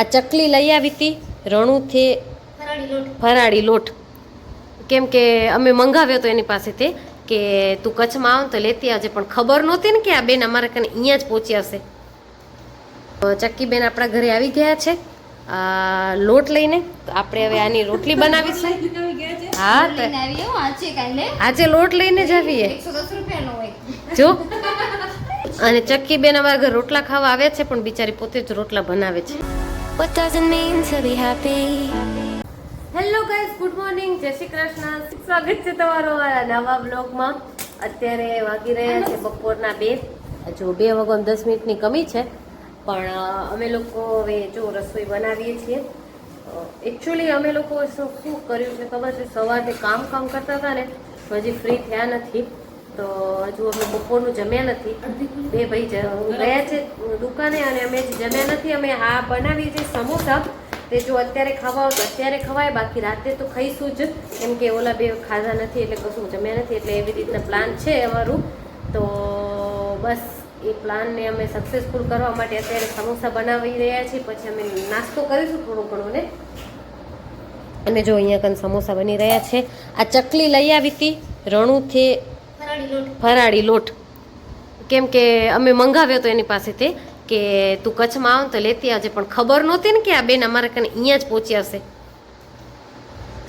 આ ચકલી લઈ આવી હતી રણુથી ફરાળી લોટ. કેમ કે અમે મંગાવ્યો હતો એની પાસેથી કે તું કચ્છમાં આવ તો લેતી આવજે પણ ખબર નહોતી ને કે આ બેન અમારા કને અહીંયા જ પહોંચી આવશે. તો ચક્કી બેન આપણા ઘરે આવી ગયા છે. લોટ લઈને તો આપણે હવે આની રોટલી બનાવીશું. હા તો લઈને આવી હો આજે લોટ લઈને જ આવીએ. જો. અને ચક્કી બેન અમારા ઘરે રોટલા ખાવા આવ્યા છે પણ બિચારી પોતે જ રોટલા બનાવે છે. What does it mean to be happy? Hello guys good morning Jay Shri Krishna. સ્વાગત છે તમારો મારા નવા બ્લોગમાં અત્યારે વાગી રહ્યા છે બપોરના બે. જો બે વાગ્યા દસ મિનિટની કમી છે. પણ અમે લોકો હવે જો રસોઈ બનાવીએ છીએ. એકચ્યુઅલી અમે લોકો શું શું કર્યું છે ખબર છે? સવારે કામ કામ કરતા હતા ને હજી ફ્રી થયા નથી. તો હજુ અમે બપોરનું જમ્યા નથી. બે ભાઈ ગયા છે દુકાને અને અમે જમ્યા નથી. અમે આ બનાવી છે સમોસા. તે જો અત્યારે ખાવા હોય તો અત્યારે ખવાય, બાકી રાતે તો ખાઈશું જ. કેમ કે ઓલા બે ખાધા નથી એટલે કશું જમ્યા નથી. એટલે એવી રીતના પ્લાન છે અમારું. તો બસ, એ પ્લાનને અમે સક્સેસફુલ કરવા માટે અત્યારે સમોસા બનાવી રહ્યા છીએ. પછી અમે નાસ્તો કરીશું થોડું ઘણું ને. અને જો અહીંયા કન સમોસા બની રહ્યા છે. આ ચકલી લઈ આવી હતી રણુથી ફરાળી લોટ. કેમ કે અમે મંગાવ્યો હતો એની પાસેથી કે તું કચ્છમાં આવ ને તો લેતી આવજે પણ ખબર નહોતી ને કે આ બેન અમારા કને અહીંયા જ પહોંચી આવશે.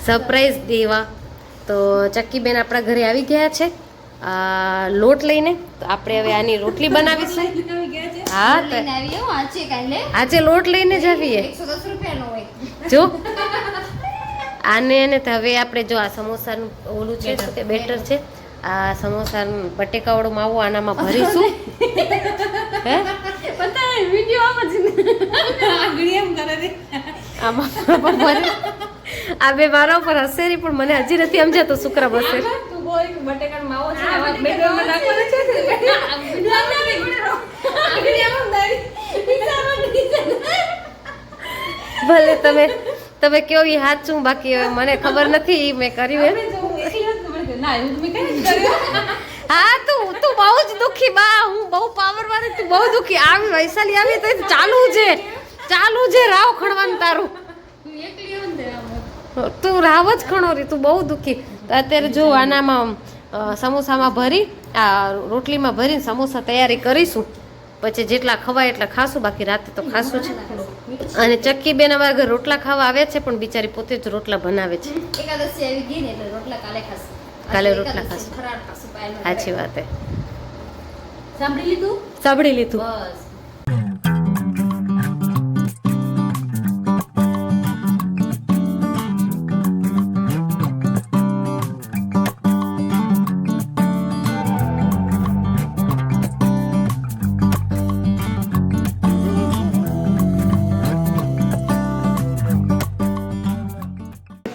સરપ્રાઈઝ દેવા. તો ચક્કી બેન આપણા ઘરે આવી ગયા છે. આ લોટ લઈને. તો આપણે હવે આની રોટલી બનાવીશું. હા આજે લોટ લઈને જ આવીએ. જો. આને ને તો હવે આપણે જો આ સમોસાનું ઓલું છે બેટર છે. આ સમોસાનું બટેકાવાળો માવો આનામાં ભરીશું. હે? આમાં પણ ભરી. આ બે મારા ઉપર હસેરી પણ મને હજી નથી સમજાતો શુક્ર બસે ભલે તમે તમે કયો એ હાથ છું બાકી હવે મને ખબર નથી ઈ મેં કર્યું એમ હા તું તું બહુ જ દુખી બા હું બહુ પાવર વાળી તું બહુ દુખી. આવી વૈશાલી આવી તો ચાલુ છે. ચાલુ છે રાવ ખણવાનું તારું. તું રાવ. જ ખણો રી તું બહુ દુખી. અત્યારે જો આનામાં સમોસામાં ભરી આ રોટલીમાં ભરીને સમોસા તૈયારી કરીશું. પછી જેટલા ખવાય એટલા ખાશું બાકી રાતે તો ખાશું છે અને ચક્કી બેન અમારા ઘર રોટલા ખાવા આવ્યા છે પણ બિચારી પોતે જ રોટલા બનાવે છે. એકાદશી આવી ગઈ ને એટલે રોટલા કાલે ખાશું. કાલે રોટલા ખાશું. સાચી વાત હે. સાંભળી લીધું? સાંભળી લીધું. બસ.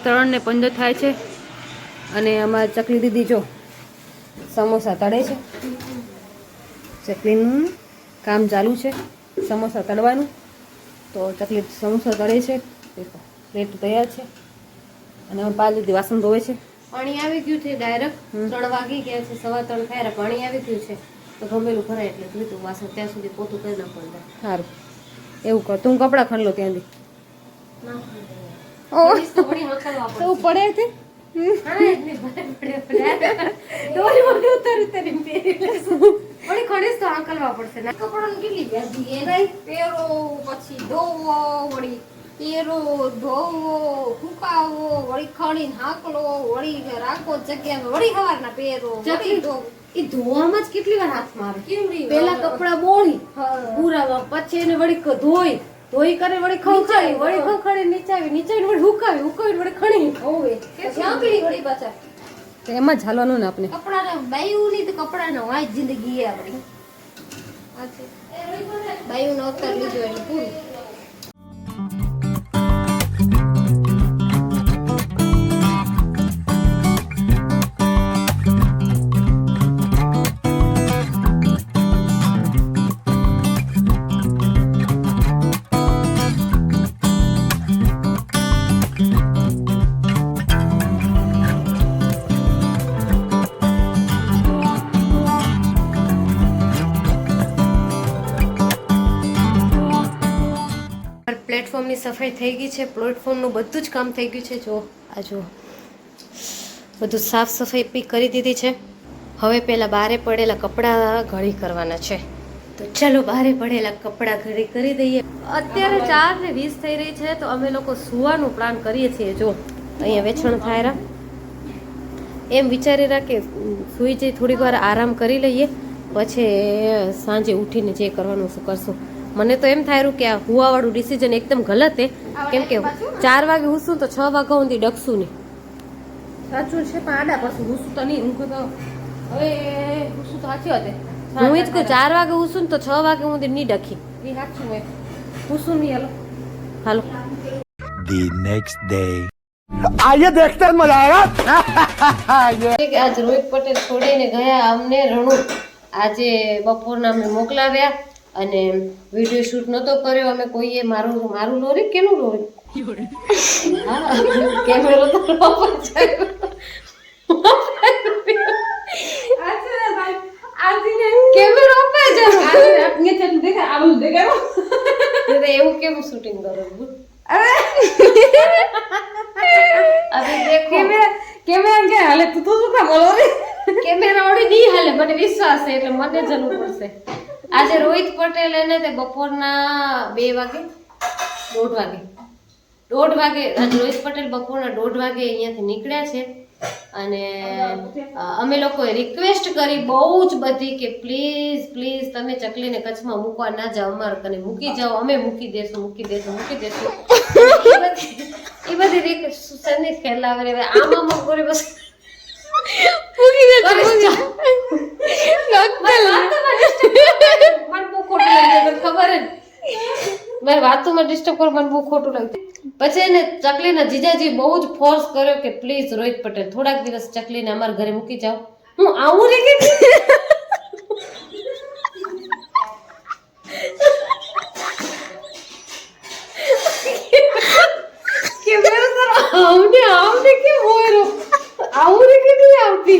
ત્રણ ને પંદર થાય છે. અને અમારે ચકલી દીદી જો સમોસા તળે છે. ચકલીનું કામ ચાલુ છે સમોસા તળવાનું. તો ચકલી સમોસા તળે છે પ્લેટ તૈયાર છે. અને અમે પાલ દીદી વાસણ ધોવે છે. પાણી આવી ગયું છે ડાયરેક્ટ ત્રણ વાગી ગયા છે સવા ત્રણ થયા પાણી આવી ગયું છે. તો ગમેલું ભરાય એટલે ધોઈતું વાસણ ત્યાં સુધી પોતું કરી પડે સારું. એવું કર તું કપડાં ખણલો ત્યાંથી. ઓ તો પડે તે. ધોવામાં જ કેટલી વાર હાથ મારે પેલા કપડા બોળી પૂરા પછી એને વળી ધોઈ ધોઈ કરે વળી ખવખાડી વળી ખવખાડી નીચાવી નીચાવી વળી હુકાવી હુકાવી વળી ખણી. ખવે ક્યાં પેલી વળી પાછા. એમાં જ હાલવાનું ને આપણે. કપડાને બાયું ની તો કપડાને વાંચ જિંદગી એ આપણી. બાયું નો અવતાર લીધો એટલે પૂરું. પ્લેટફોર્મની સફાઈ થઈ ગઈ છે, પ્લેટફોર્મનું બધું જ કામ થઈ ગયું છે. જો, આ જો, બધું સાફ સફાઈ બી કરી દીધી છે. હવે પહેલાં બારે પડેલા કપડાં ઘડી કરવાના છે. તો ચાલો બારે પડેલા કપડાં ઘડી કરી દઈએ. અત્યારે ચાર ને વીસ થઈ રહી છે, તો અમે લોકો સુવાનું પ્લાન કરીએ છીએ. જો, અહીંયા વેચાણ થાય એમ વિચારી રહ્યા કે સુઈ જઈ થોડીક વાર આરામ કરી લઈએ. પછી સાંજે ઉઠીને જે કરવાનું શું કરશું. મને તો એમ થાય કે આ હુવાવાળું ડિસિઝન એકદમ ગલત હે. કેમ કે ચાર વાગે ઉસું તો છ વાગ્યા સુધી ડકશું નહીં. સાચું છે પણ આડા પાછું ઉસું તો નહીં. ઊંઘ તો હવે ઉસું તો સાચી હતી હું જ કહું ચાર વાગે ઉસું ને તો છ વાગે હું નહીં ડખી. સાચું હોય. ઉસું નહીં હાલો. હાલો. The next day. આયે દેખતે મજા આયા આજ રોહિત પટેલ છોડીને ગયા અમને રણુ. આજે બપોરના અમે મોકલાવ્યા. અને વીડિયો શૂટ નહોતો કર્યો અમે કોઈએ મારું મારું લોરી કેનું લોરી હા કેમેરો તો. કેમેરો એવું કેવું શૂટિંગ કરો? અભી કેમેરા કે હાલે? તું તું શું કામ કેમેરા ઓડી નહીં હાલે મને વિશ્વાસ છે એટલે મને જરૂર પડશે. આજે રોહિત પટેલ એને તે બપોરના બે વાગે, દોઢ વાગે. દોઢ વાગે, આજે રોહિત પટેલ બપોરના દોઢ વાગે અહીંયાથી નીકળ્યા છે. અને અમે લોકોએ રિક્વેસ્ટ કરી બહુ જ બધી કે પ્લીઝ પ્લીઝ તમે ચકલીને કચ્છમાં મૂકવા ના જાઓ, અમારે કને મૂકી જાઓ, અમે મૂકી દેશું મૂકી દેશું મૂકી દેશું. એ બધી રિક્વેસ્ટ સની ફેલાવે આમ આમ બસ. મૂકી દેજો મને બહુ ખોટું લાગે તને ખબર જ મારી વાતોમાં ડિસ્ટર્બ કરો મને બહુ ખોટું લાગ્યું પછી એને ચકલીના જીજાજી બહુ જ ફોર્સ કર્યો કે પ્લીઝ રોહિત પટેલ થોડાક દિવસ ચકલીને અમારા ઘરે મૂકી જાઓ. હું આવું રે કે કેમેરો તારો આવને આવને કેમ હોય રો? આવું રે કે નહીં આવતી?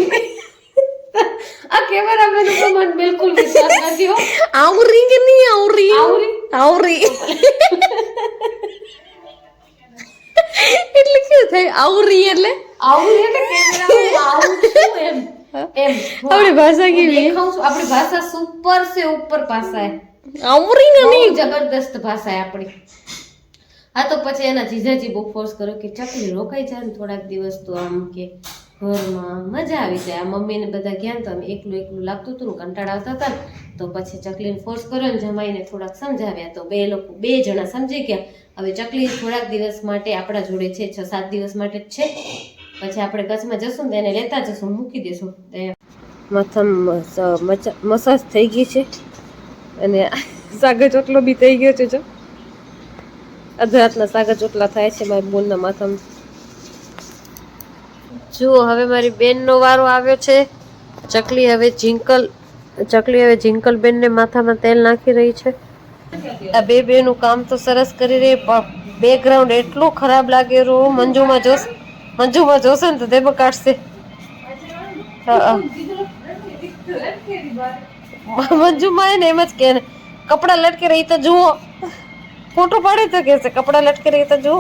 આ કેમેરા મેન ઉપર મને બિલકુલ વિશ્વાસ નથી હો. આવરી કે નહીં આવરી આવરી આવરી કેવું થાય આવરી એટલે? આવું એટલે કેમેરા આવું છું એમ. એમ. આપણી ભાષા કેવી? આપણી ભાષા સુપર સે ઉપર ભાષા આવરી કે નહીં? જબરદસ્ત ભાષા આપણી. હા તો પછી એના જીજાજી બહુ ફોર્સ કર્યો કે ચકલી રોકાઈ જાય ને થોડાક દિવસ તો આમ કે ઘરમાં મજા આવી જાય. મમ્મીને બધા ગયા ને તો એકલું એકલું લાગતું હતું ને કંટાળા આવતા હતા ને. તો પછી ચકલીને ફોર્સ કર્યો ને જમાઈને થોડાક સમજાવ્યા. તો બે લોકો, બે જણા સમજી ગયા. હવે ચકલી થોડાક દિવસ માટે આપણા જોડે છે, છ સાત દિવસ માટે જ છે. પછી આપણે કચ્છમાં જશું ને એને લેતા જશું, મૂકી દેશું. મથમ મસાજ થઈ ગઈ છે. અને સાગર ચોટલો બી થઈ ગયો છે, જો. અધરાતના સાગર ચોટલા થાય છે, મારી બોનના માથમ. જુઓ, હવે મારી બેનનો વારો આવ્યો છે. ચકલી હવે જિંકલ ચકલી હવે જિંકલબેનને માથામાં તેલ નાખી રહી છે. આ બે બેનું કામ તો સરસ કરી રહી, પણ બેકગ્રાઉન્ડ એટલું ખરાબ લાગે રહ્યું મંજુમાં જોશ, મંજુમાં જોશે ને તો તે હા. મંજુમાં એને એમ જ કે કપડાં લટકે રહી તો જુઓ. ફોટો પાડે તો કે છે, કપડાં લટકે રહી તો જુઓ.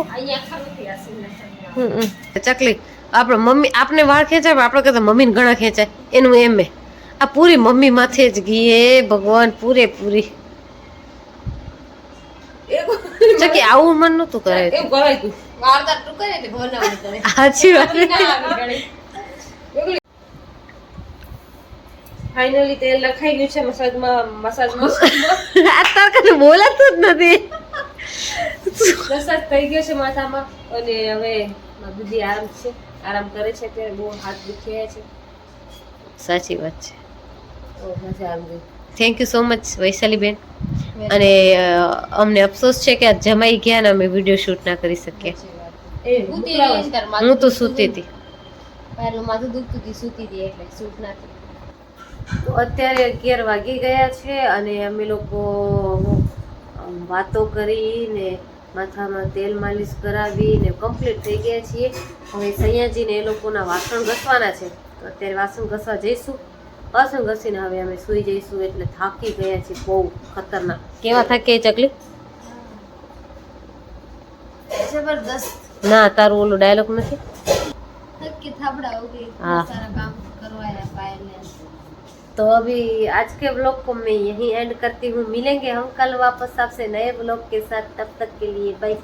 ચકલી આપણે મમ્મી, આપને વાળ ખેંચાય, પણ આપણે કહેતા મમ્મીને ઘણા ખેંચાય. એનું એમ હે. આ પૂરી મમ્મી માથે જ ઘી હે ભગવાન પૂરેપૂરી. ચકી આવું મન નતું કરે એવું કરાય તું. વાર્તા ટૂંકે ને એટલે બનાવવાનું કરે. સાચી વાત. ફાઇનલી તેલ લખાઈ ગયું છે મસાજમાં મસાજમાં. આ તાર કને બોલાતું જ નથી. મસાજ થઈ ગયો છે માથામાં અને હવે દીદી આરામ છે. આરામ કરે છે ત્યારે બહુ હાથ દુખ્યા છે. સાચી વાત છે. થેન્ક યુ સો મચ વૈશાલીબેન. અને અમને અફસોસ છે કે આ જમાઈ ગયા ને અમે વીડિયો શૂટ ના કરી શક્યા હું તો સૂતી હતી. માથું દુખતું હતી સૂતી હતી એટલે સૂટ ના તો અત્યારે અગિયાર વાગી ગયા છે અને અમે લોકો વાતો કરીને માથામાં તેલ માલિશ કરાવીને કમ્પ્લીટ થઈ ગયા છીએ. હવે સૈયાજીને એ લોકોના વાસણ ઘસવાના છે. તો અત્યારે વાસણ ઘસવા જઈશું. વાસણ ઘસીને હવે અમે સૂઈ જઈશું એટલે થાકી ગયા છીએ બહુ ખતરનાક કેવા થાકે ચકલી જબરદસ્ત ના તારું ઓલું ડાયલોગ નથી થકી થાબડા हो गई हाँ। सारा काम करवाया पायल ने तो अभी आज के ब्लॉग को मैं यहीं एंड करती हूँ मिलेंगे हम कल वापस आपसे नए ब्लॉग के साथ तब तक के लिए बाय